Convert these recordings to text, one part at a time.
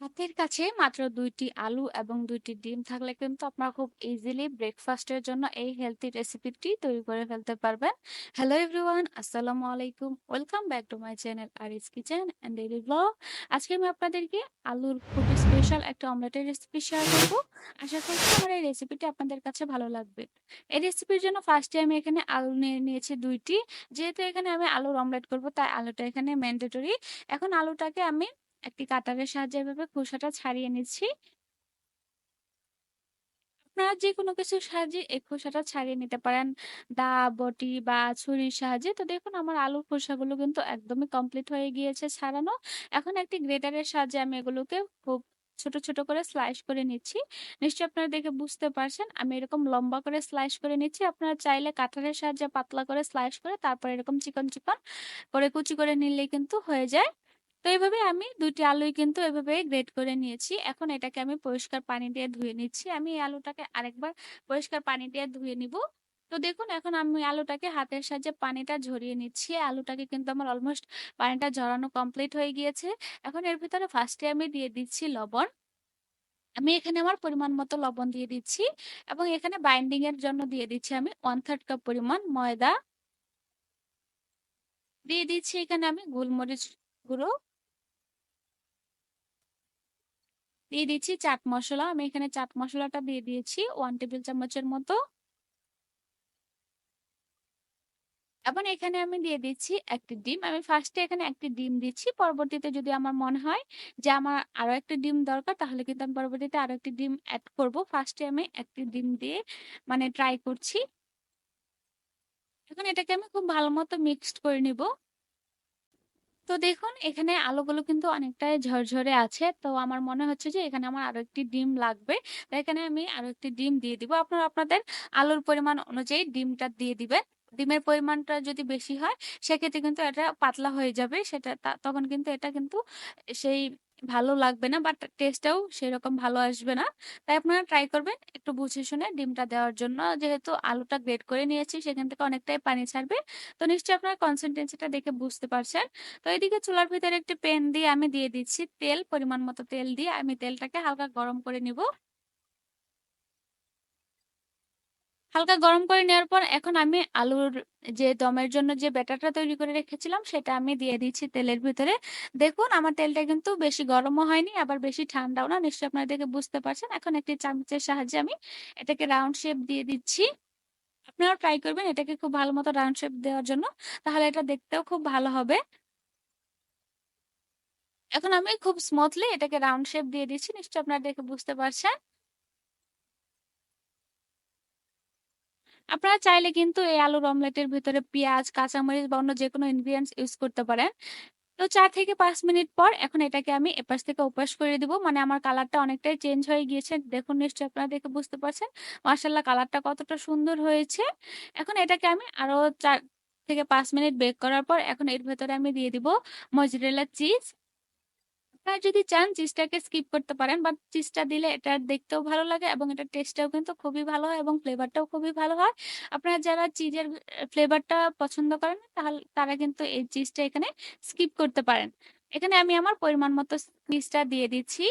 হাতের কাছে মাত্র দুইটি আলু এবং দুইটি ডিম থাকলে কিন্তু আপনারা খুব ইজিলি ব্রেকফাস্টের জন্য এই হেলথি রেসিপিটি তৈরি করে ফেলতে পারবেন। হ্যালো এভরিওয়ান, আসসালামু আলাইকুম। Welcome back to my channel Aris kitchen and daily blog. আজকে আমি আপনাদেরকে আলুর খুব স্পেশাল একটা অমলেটের রেসিপি শেয়ার করব। আশা করছি আমার এই রেসিপিটি আপনাদের কাছে ভালো লাগবে। এই রেসিপির জন্য ফার্স্টে আমি এখানে আলু নিয়ে নিয়েছি দুইটি যেহেতু এখানে আমি আলুর অমলেট করব তাই আলুটা এখানে ম্যান্ডেটরি। এখন আলুটাকে আমি একটি কাটারের সাহায্যে এভাবে খোসাটা ছাড়িয়ে নিচ্ছি। আপনারা যেকোনো কিছুর সাহায্যে এই খোসাটা ছাড়িয়ে নিতে পারেন। দা, বটি বা ছুরির সাহায্যে। তো দেখুন আমার আলুর খোসাগুলো কিন্তু একদমই কমপ্লিট হয়ে গিয়েছে ছাড়ানো। এখন একটি গ্রেটারের সাহায্যে আমি এগুলোকে খুব ছোট, ছোট করে স্লাইস করে নিচ্ছি। নিশ্চয়ই আপনারা দেখে বুঝতে পারছেন আমি এরকম লম্বা করে স্লাইস করে নিচ্ছি। আপনারা চাইলে কাটারের সাহায্যে পাতলা করে স্লাইস করে তারপর এরকম চিকন, চিকন করে কুচি করে নিলেই কিন্তু হয়ে যায়। তো এভাবে আমি ২ টি আলুই কিন্তু এভাবে গ্রেট করে নিয়েছি। এখন এটাকে আমি পরিষ্কার পানি দিয়ে ধুয়ে নিচ্ছি। আমি এই আলুটাকে আরেকবার পরিষ্কার পানি দিয়ে ধুয়ে নিব। তো দেখুন, এখন আমি আলুটাকে হাতের সাহায্যে পানিটা ঝরিয়ে নিচ্ছি। আলুটাকে কিন্তু আমার অলমোস্ট পানিটা ঝরানো কমপ্লিট হয়ে গিয়েছে। এখন এর ভিতরে ফার্স্টে আমি দিয়ে দিচ্ছি লবণ। আমি এখানে আমার পরিমাণ মতো লবণ দিয়ে দিচ্ছি এবং এখানে বাইন্ডিং এর জন্য দিয়ে দিচ্ছি আমি 1/3 কাপ পরিমাণ ময়দা। দিয়ে দিচ্ছি এখানে আমি গোলমরিচ গুঁড়ো। দিয়ে দিচ্ছি চাট মশলা আমি এখানে চাট মশলাটা দিয়ে দিয়েছি ওয়ান টেবিল চামচের মতো। এবং এখানে আমি দিয়ে দিচ্ছি একটি ডিম। আমি ফার্স্টে এখানে একটি ডিম দিচ্ছি। পরবর্তীতে যদি আমার মনে হয় যে আমার আরও একটি ডিম দরকার, তাহলে কিন্তু আমি পরবর্তীতে আরও একটি ডিম অ্যাড করব। ফার্স্টে আমি একটি ডিম দিয়ে মানে ট্রাই করছি। এখন এটাকে আমি খুব ভালো মতো মিক্সড করে নিব। তো দেখুন, এখানে আলোগুলো কিন্তু অনেকটাই ঝরঝরে আছে। তো আমার মনে হচ্ছে যে এখানে আমার আরও একটি ডিম লাগবে। তো এখানে আমি আরও একটি ডিম দিয়ে দিব। আপনারা আপনাদের আলুর পরিমাণ অনুযায়ী ডিমটা দিয়ে দিবেন। ডিমের পরিমাণটা যদি বেশি হয়, সেক্ষেত্রে কিন্তু এটা পাতলা হয়ে যাবে। সেটা তখন কিন্তু এটা কিন্তু সেই ভালো লাগবে না বাট টেস্টটাও সেরকম ভালো আসবে না। তাই আপনারা ট্রাই করবেন একটু বুঝে শুনে ডিমটা দেওয়ার জন্য। যেহেতু আলুটা গ্রেট করে নিয়েছি সেখান থেকে অনেকটাই পানি ছাড়বে। তো নিশ্চয়ই আপনারা কনসিস্টেন্সিটা দেখে বুঝতে পারছেন। তো এদিকে চুলার ভিতরে একটি প্যান দিয়ে আমি দিয়ে দিচ্ছি তেল। পরিমাণ মতো তেল দিয়ে আমি তেলটাকে হালকা গরম করে নিব। হালকা গরম করে নেওয়ার পর এখন আমি আলুর যে দমের জন্য যে ব্যাটারটা তৈরি করে রেখেছিলাম, সেটা আমি দিয়ে দিচ্ছি তেলের ভিতরে। দেখুন, আমার তেলটা কিন্তু বেশি গরমও হয়নি, আবার বেশি ঠান্ডাও না। নিশ্চয়ই আপনারা দেখে বুঝতে পারছেন। এখন একটি চামচের সাহায্যে আমি এটাকে রাউন্ড শেপ দিয়ে দিচ্ছি। আপনারাও ট্রাই করবেন এটাকে খুব ভালো মতো রাউন্ড শেপ দেওয়ার জন্য। তাহলে এটা দেখতেও খুব ভালো হবে। এখন আমি খুব স্মুথলি এটাকে রাউন্ড শেপ দিয়ে দিচ্ছি। নিশ্চয়ই আপনারা দেখে বুঝতে পারছেন। আপনারা চাইলে কিন্তু এই আলুর অমলেটের ভিতরে পেঁয়াজ, কাঁচামরিচ বা অন্য যেকোনো ইনগ্রিডিয়েন্টস ইউজ করতে পারেন। তো চার থেকে পাঁচ মিনিট পর এখন এটাকে আমি এপাশ থেকে ওপাশ করে দিব। মানে আমার কালারটা অনেকটাই চেঞ্জ হয়ে গিয়েছে। দেখুন নিশ্চয়ই আপনারা দেখে বুঝতে পারছেন। মাশাআল্লাহ কালারটা কতটা সুন্দর হয়েছে। এখন এটাকে আমি আরও চার থেকে পাঁচ মিনিট বেক করার পর এখন এর ভেতরে আমি দিয়ে দিব মজরেলা চিজ। আপনারা যদি চান চিজটাকে স্কিপ করতে পারেন বাট চিজটা দিলে এটা দেখতেও ভালো লাগে এবং এটা টেস্টটাও কিন্তু খুবই ভালো হয় এবং ফ্লেভারটাও খুবই ভালো হয়। আপনারা যারা চিজের ফ্লেভারটা পছন্দ করেন তাহলে, তারা কিন্তু এই চিজটা এখানে স্কিপ করতে পারেন। এখানে আমি আমার পরিমাণ মতো চিজটা দিয়ে দিচ্ছি।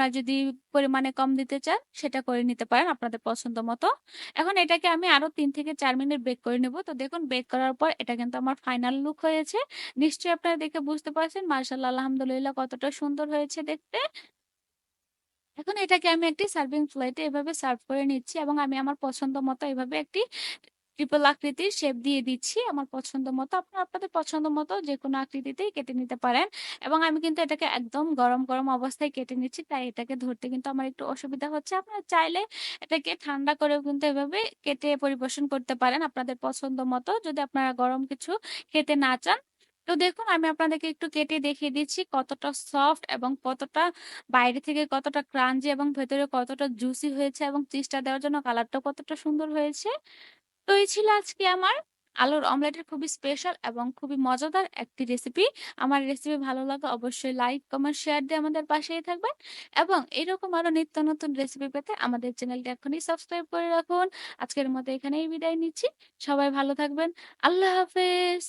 আপনারা যদি পরিমাণে কম দিতে চান, সেটা করে নিতে পারেন আপনাদের পছন্দ মতো। এখন এটাকে আমি আরও ৩ থেকে ৪ মিনিট বেক করে নেব। তো দেখুন বেক করার পর এটা কিন্তু আমার ফাইনাল লুক হয়েছে। নিশ্চয়ই আপনারা দেখে বুঝতে পারছেন, মাশাআল্লাহ, আলহামদুলিল্লাহ, কতটা সুন্দর হয়েছে দেখতে। এখন এটাকে আমি একটি সার্ভিং প্লেটে এভাবে সার্ভ করে নিচ্ছি এবং আমি আমার পছন্দ মতো এভাবে একটি ট্রিপল আকৃতির শেপ দিয়ে দিচ্ছি আমার পছন্দ মতো। আপনারা আপনাদের পছন্দ মতো যে কোনো আকৃতিতেই কেটে নিতে পারেন এবং আমি কিন্তু এটাকে একদম গরম, গরম অবস্থায় কেটে নিচ্ছি। তাই এটাকে ধরতে কিন্তু আমার একটু অসুবিধা হচ্ছে। আপনারা চাইলে এটাকে ঠান্ডা করেও কিন্তু এভাবে কেটে পরিবেশন করতে পারেন আপনাদের পছন্দ মতো। যদি আপনারা গরম কিছু খেতে না চান। তো দেখুন আমি আপনাদেরকে একটু কেটে দেখিয়ে দিচ্ছি কতটা সফট এবং কতটা বাইরে থেকে কতটা ক্রাঞ্চি এবং ভেতরে কতটা জুসি হয়েছে এবং চিজটা দেওয়ার জন্য কালারটা কতটা সুন্দর হয়েছে। তো এই ছিল আজকে আমার আলুর অমলেটের খুবই স্পেশাল এবং খুবই মজাদার একটি রেসিপি। আমার রেসিপি ভালো লাগে অবশ্যই লাইক, কমেন্ট, শেয়ার দিয়ে আমাদের পাশেই থাকবেন এবং এরকম আরও নিত্য নতুন রেসিপি পেতে আমাদের চ্যানেলটি এখনই সাবস্ক্রাইব করে রাখুন। আজকের মতো এখানেই বিদায় নিচ্ছি। সবাই ভালো থাকবেন। আল্লাহ হাফেজ।